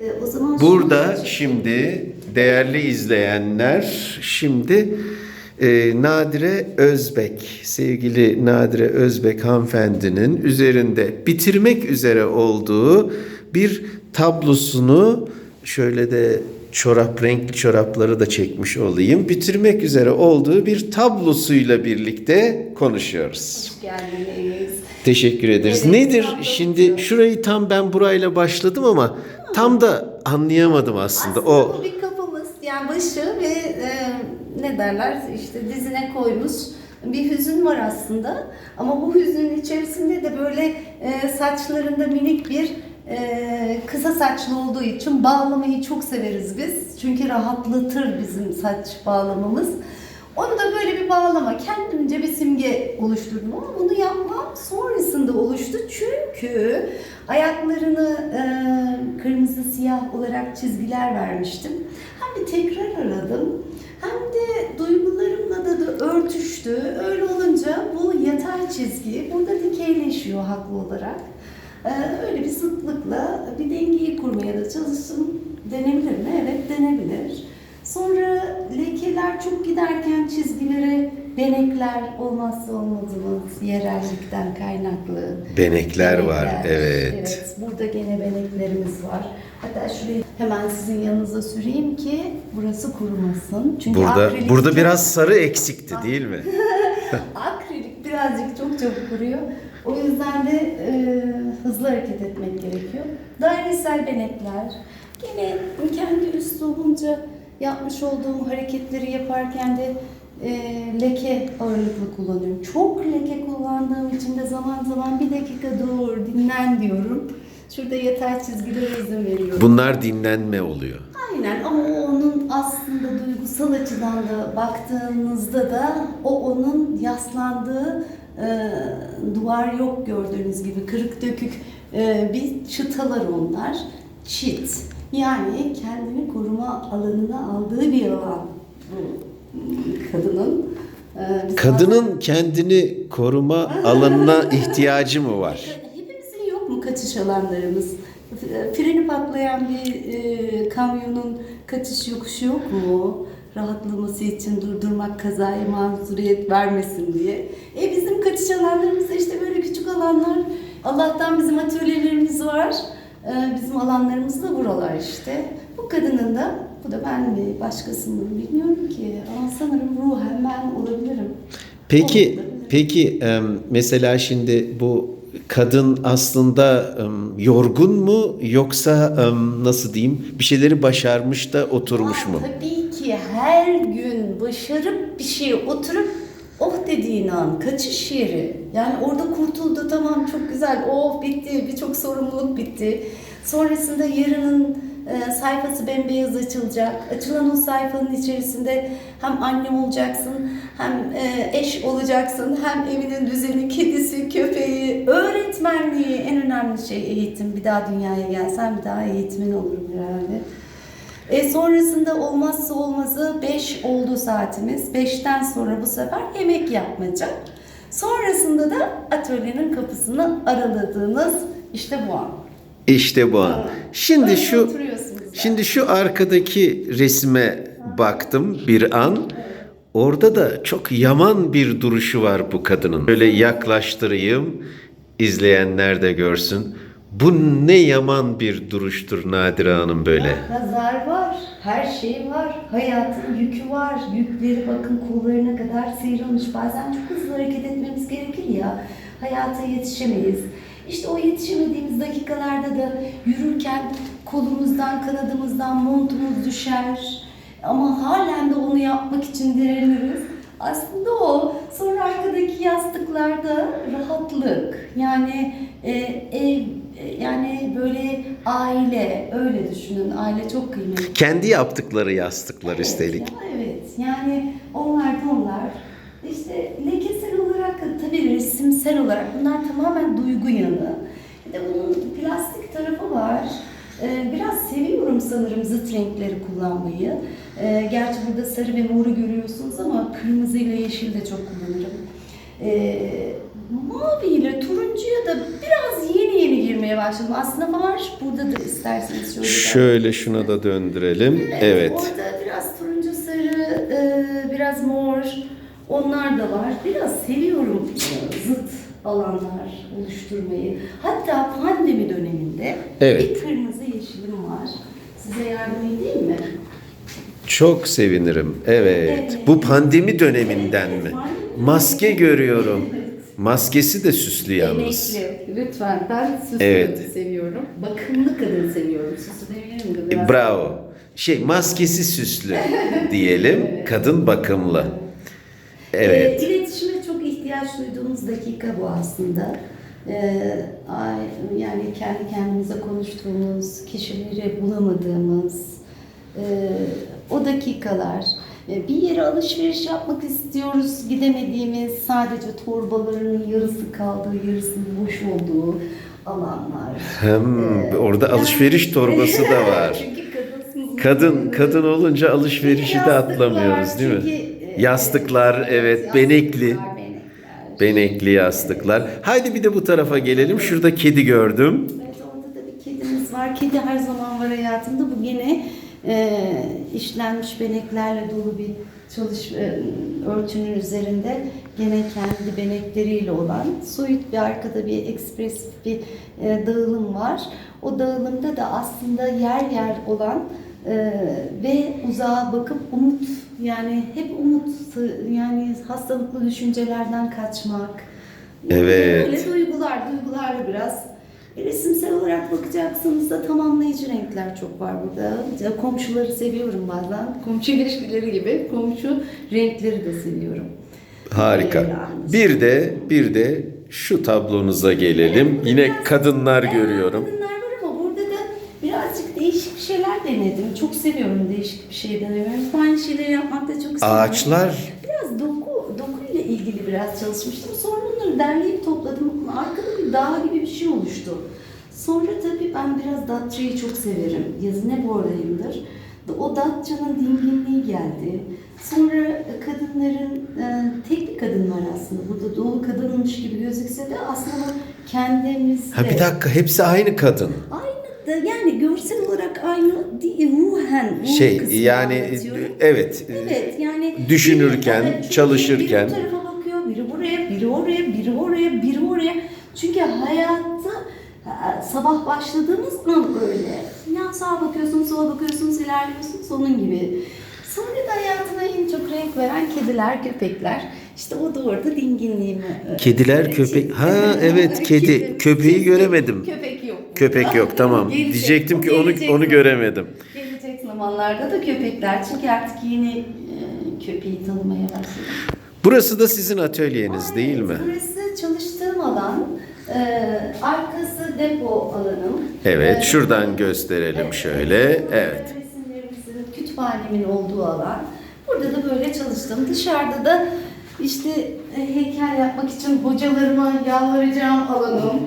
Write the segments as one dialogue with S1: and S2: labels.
S1: E, O zaman
S2: Burada
S1: şunu-
S2: şimdi değerli izleyenler şimdi e, Nadire Özbek, sevgili Nadire Özbek hanımefendinin üzerinde bitirmek üzere olduğu bir tablosunu şöyle de çorap renkli çorapları da çekmiş olayım. Bitirmek üzere olduğu bir tablosuyla birlikte konuşuyoruz.
S1: Hoş geldiniz.
S2: Teşekkür ederiz.
S1: Evet,
S2: Nedir? Şimdi şurayı tam ben burayla başladım ama tam da anlayamadım aslında.
S1: Aslında
S2: O
S1: bu bir kafamız yani başı ve e, ne derler işte dizine koymuş bir hüzün var aslında. Ama bu hüzünün içerisinde de böyle e, saçlarında minik bir e, kısa saçlı olduğu için bağlamayı çok severiz biz. Çünkü rahatlatır bizim saç bağlamamız. Onu da böyle bir bağlama, kendimce bir simge oluşturdum ama bunu yapmam sonrasında oluştu. Çünkü ayaklarını e, kırmızı siyah olarak çizgiler vermiştim. Hem bir tekrar aradım hem de duygularımla da, da örtüştü. Öyle olunca bu yatay çizgi burada dikeyleşiyor haklı olarak. E, öyle bir zıtlıkla bir dengeyi kurmaya da çalıştım. Denebilir mi? Evet denebilir. Sonra lekeler çok giderken çizgilere benekler olmazsa olmazımız yerellikten kaynaklı.
S2: benekler var.
S1: Benekler.
S2: Evet.
S1: Evet, burada gene beneklerimiz var. Hatta şurayı hemen sizin yanınıza süreyim ki burası kurumasın. Çünkü
S2: Burada
S1: akrilik
S2: burada
S1: çok-
S2: biraz sarı eksikti değil mi?
S1: akrilik birazcık çok çabuk kuruyor. O yüzden de e, hızlı hareket etmek gerekiyor. Dairesel benekler. Gene kendi üslubumca yapmış olduğum hareketleri yaparken de e, leke ağırlıklı kullanıyorum. Çok leke kullandığım için de zaman zaman bir dakika dur, dinlen diyorum. Şurada yatay çizgilere izin veriyorum.
S2: Bunlar dinlenme oluyor.
S1: Aynen ama o onun aslında duygusal açıdan da baktığınızda da o onun yaslandığı e, duvar yok gördüğünüz gibi kırık dökük e, bir çıtalar onlar. Çit. Yani kendini koruma alanına aldığı bir alan bu hmm, kadının. E, biz
S2: Kadının kendini koruma alanına ihtiyacı mı var?
S1: Hepimizin yok mu kaçış alanlarımız? Freni patlayan bir e, kamyonun kaçış yokuşu yok mu? Rahatlaması için durdurmak kazayı mazuriyet vermesin diye. E bizim kaçış alanlarımız da işte böyle küçük alanlar. Allah'tan bizim atölyelerimiz. E, bizim alanlarımız da buralar işte. Bu kadının da, bu da ben mi, başkası mı bilmiyorum ki. Ama sanırım ruhen ben olabilirim.
S2: Peki
S1: Olabilir.
S2: peki mesela şimdi bu kadın aslında yorgun mu yoksa nasıl diyeyim bir şeyleri başarmış da oturmuş
S1: Aa,
S2: mu?
S1: Tabii ki her gün başarıp bir şeye oturup oh dediğin an kaçış yeri. Yani orada kurtuldu tamam çok güzel oh bitti birçok sorumluluk bitti. Sonrasında yarının e, sayfası bembeyaz açılacak. Açılan o sayfanın içerisinde hem anne olacaksın hem e, eş olacaksın hem evinin düzeni, kedisi, köpeği, öğretmenliği en önemli şey eğitim. Bir daha dünyaya gelsen bir daha eğitimin olurum herhalde. E sonrasında olmazsa olmazı 5 oldu saatimiz. 5'ten sonra bu sefer yemek yapmaca. Sonrasında da atölyenin kapısını araladığınız işte bu an.
S2: İşte bu an. Şimdi
S1: Öyle
S2: şu şimdi şu arkadaki resme baktım bir an. Orada da çok yaman bir duruşu var bu kadının. Böyle yaklaştırayım, izleyenler de görsün. Bu ne yaman bir duruştur Nadire Hanım böyle.
S1: Pazar var, her şey var, hayatın yükü var. Yükleri bakın kollarına kadar sıyrılmış. Bazen çok hızlı hareket etmemiz gerekir ya. Hayata yetişemeyiz. İşte o yetişemediğimiz dakikalarda da yürürken kolumuzdan, kanadımızdan montumuz düşer. Ama halen de onu yapmak için direniriz. Aslında o. Sonra arkadaki yastıklarda rahatlık. Yani e, ev, e, yani böyle aile, öyle düşünün. Aile çok kıymetli.
S2: Kendi yaptıkları yastıklar
S1: Evet,
S2: üstelik.
S1: ya, evet. Yani onlar onlar. İşte lekesel olarak tabii resimsel olarak bunlar tamamen duygu yanı. Bir de bunun plastik tarafı var. Ee, biraz seviyorum sanırım zıt renkleri kullanmayı. Ee, gerçi burada sarı ve moru görüyorsunuz ama kırmızı ile yeşil de çok kullanırım. Ee, mavi ile turuncuya da biraz yeni yeni girmeye başladım. Aslında var. Burada da isterseniz şöyle.
S2: Şöyle şuna da döndürelim. Evet.
S1: Orada biraz turuncu sarı, e, biraz mor. Onlar da var. Biraz seviyorum e, zıt alanlar oluşturmayı. Hatta pandemi döneminde
S2: Evet.
S1: bir kırmızı yeşilim var. Size yardım edeyim mi?
S2: Çok sevinirim. Evet.
S1: Evet.
S2: Bu pandemi döneminden mi? Maske görüyorum. Maskesi de süslü yalnız.
S1: Emekli. Lütfen. Ben süslü
S2: Evet.
S1: seviyorum. Bakımlı kadın seviyorum. Süslü demeyelim de biraz.
S2: E, Bravo. Şey maskesi süslü diyelim. Kadın bakımlı. Evet.
S1: E, iletişime çok ihtiyaç duyduğumuz dakika bu aslında. E, ay- yani kendi kendimize konuştuğumuz, kişileri bulamadığımız e, o dakikalar. E, bir yere alışveriş yapmak istiyoruz, gidemediğimiz, sadece torbaların yarısı kaldığı, yarısının boş olduğu alanlar.
S2: Hem
S1: E,
S2: orada
S1: yani-
S2: alışveriş torbası da var.
S1: Çünkü.
S2: Kadın kadın olunca alışverişi de atlamıyoruz değil mi?
S1: çünkü,
S2: Yastıklar evet benekli.
S1: Yastıklar, benekler.
S2: Benekli yastıklar. Haydi bir de bu tarafa gelelim. Şurada kedi gördüm.
S1: Evet orada da bir kedimiz var. Kedi her zaman var hayatımda. Bu gene e, işlenmiş beneklerle dolu bir çalış e, örtünün üzerinde gene kendi benekleriyle olan soyut bir arkada bir ekspresif bir e, dağılım var. O dağılımda da aslında yer yer olan e, ve uzağa bakıp umut yani hep umut yani hastalıklı düşüncelerden kaçmak.
S2: Evet.
S1: Böyle duygular, duygularla biraz resimsel olarak bakacaksınız da tamamlayıcı renkler çok var burada. Komşuları seviyorum bazen. Komşu ilişkileri gibi komşu renkleri de seviyorum.
S2: Harika.
S1: Yani.
S2: Bir de bir de şu tablonuza gelelim. Yine kadınlar
S1: Evet,
S2: görüyorum.
S1: Kadınlar var ama burada da birazcık değişik bir şeyler denedim. Çok seviyorum değişik bir şey denemeyi. Aynı şeyleri yapmak da çok seviyorum.
S2: Ağaçlar.
S1: Biraz doku, dokuyla ilgili biraz çalışmıştım. Sonra bunları derleyip topladım. Arkada bir dağ gibi bir şey oluştu. Sonra tabii ben biraz Datça'yı çok severim. Yazın hep oradayımdır. O Datça'nın dinginliği geldi. Sonra kadınların, e, tek bir kadın var aslında. Burada dolu kadınmış gibi gözükse de aslında kendimizde.
S2: Ha bir dakika hepsi aynı kadın.
S1: Aynı da yani görsel olarak aynı değil, ruhen. ruh
S2: Şey
S1: kısmını
S2: yani
S1: anlatıyorum.
S2: evet.
S1: Evet yani
S2: Düşünürken,
S1: biri- çünkü
S2: çalışırken.
S1: biri bu tarafa bakıyor, biri buraya, biri oraya, biri oraya, biri oraya. Çünkü hayatta e, sabah başladığımız an öyle. Ya sağa bakıyorsun, sola bakıyorsunuz, ilerliyorsunuz onun gibi. Sonra da hayatına en çok renk veren kediler, köpekler. İşte o da orada dinginliğimi. e,
S2: Kediler,
S1: e,
S2: köpek. Ha, evet, kedi. Köpeği göremedim.
S1: Köpek.
S2: Köpek yok tamam.
S1: Gelecek,
S2: Diyecektim ki onu
S1: gelecek.
S2: onu göremedim.
S1: Gelecek zamanlarda da köpekler. Çünkü artık yeni e, köpeği tanımaya başladım.
S2: Burası da sizin atölyeniz değil mi?
S1: Burası çalıştığım alan. E, arkası depo alanım.
S2: Evet,
S1: E,
S2: şuradan gösterelim şöyle. Evet.
S1: Resimlerimizin, kütüphanemin olduğu alan. Burada da böyle çalıştım. Dışarıda da işte e, heykel yapmak için hocalarıma yalvaracağım alanım.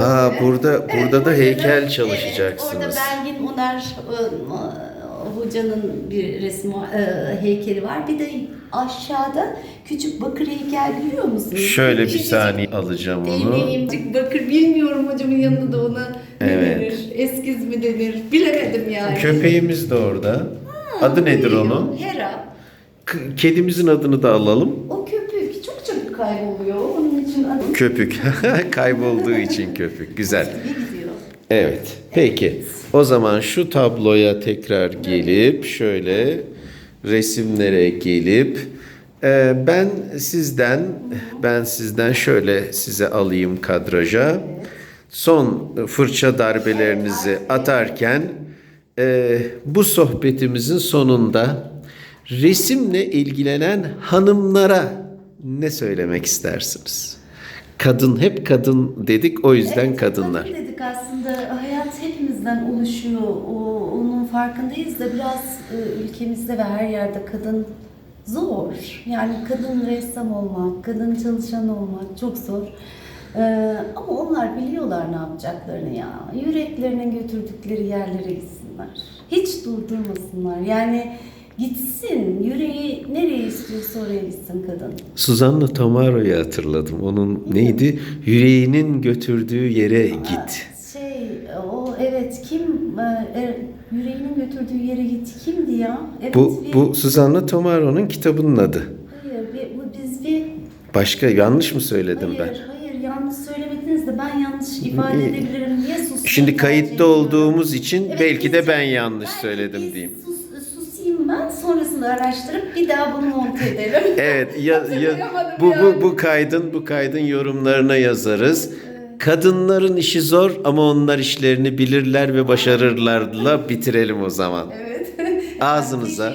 S2: Aa burada burada da heykel
S1: Evet, orada
S2: çalışacaksınız.
S1: Belgin Onar e, hocanın bir resmi e, heykeli var. Bir de aşağıda küçük bakır heykel biliyor musunuz?
S2: Şöyle bir saniye alacağım onu.
S1: Deneyimcik bakır bilmiyorum hocamın yanında da ona ne
S2: Evet.
S1: denir? Eskiz mi denir? Bilemedim yani.
S2: Köpeğimiz de orada. Adı nedir onun?
S1: Hera.
S2: K- Kedimizin adını da alalım.
S1: O köpük çok çabuk kayboluyor. Adı
S2: Köpük. Kaybolduğu için köpük. Güzel. Evet. Peki. O zaman şu tabloya tekrar gelip şöyle resimlere gelip e, ben sizden ben sizden şöyle size alayım kadraja. Son fırça darbelerinizi atarken e, bu sohbetimizin sonunda resimle ilgilenen hanımlara ne söylemek istersiniz? Kadın hep kadın dedik o yüzden
S1: Evet,
S2: kadınlar.
S1: kadın dedik aslında hayat hepimizden oluşuyor. O, onun farkındayız da biraz e, ülkemizde ve her yerde kadın zor. Yani kadın ressam olmak, kadın çalışan olmak çok zor. Ee, ama onlar biliyorlar ne yapacaklarını ya. Yüreklerine götürdükleri yerlere gitsinler. Hiç durdurmasınlar. Yani gitsin. Yüreği nereye istiyorsa oraya gitsin kadın.
S2: Suzanna Tomaro'yu hatırladım. Onun neydi? Yüreğinin götürdüğü yere git.
S1: Şey, o evet kim e, e, yüreğinin götürdüğü yere git kimdi ya? Evet,
S2: Bu
S1: bir-
S2: bu Suzanna Tomaro'nun kitabının adı.
S1: Hayır, bir, bu biz bir
S2: Başka yanlış mı söyledim
S1: hayır,
S2: ben?
S1: hayır yanlış söylemediniz de ben yanlış ifade
S2: İyi.
S1: edebilirim diye sustum.
S2: Şimdi kayıtta olduğumuz için
S1: Evet,
S2: belki de
S1: biz-
S2: ben yanlış söyledim diyeyim.
S1: Sonrasında araştırıp bir daha bunu monte ederim.
S2: Evet ya, ya bu bu bu kaydın bu kaydın yorumlarına yazarız. Kadınların işi zor ama onlar işlerini bilirler ve başarırlarla bitirelim o zaman.
S1: Evet.
S2: Ağzınıza,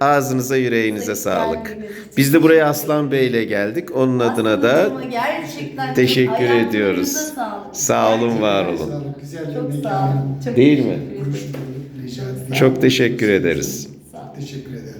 S2: ağzınıza yüreğinize sağlık. Biz de buraya Aslan Bey ile geldik. Onun adına da teşekkür ediyoruz.
S1: Sağlık.
S2: Sağ olun, var olun.
S1: Çok sağ olun. Çok
S2: Değil mi? çok teşekkür ederiz.
S3: Teşekkür ederim.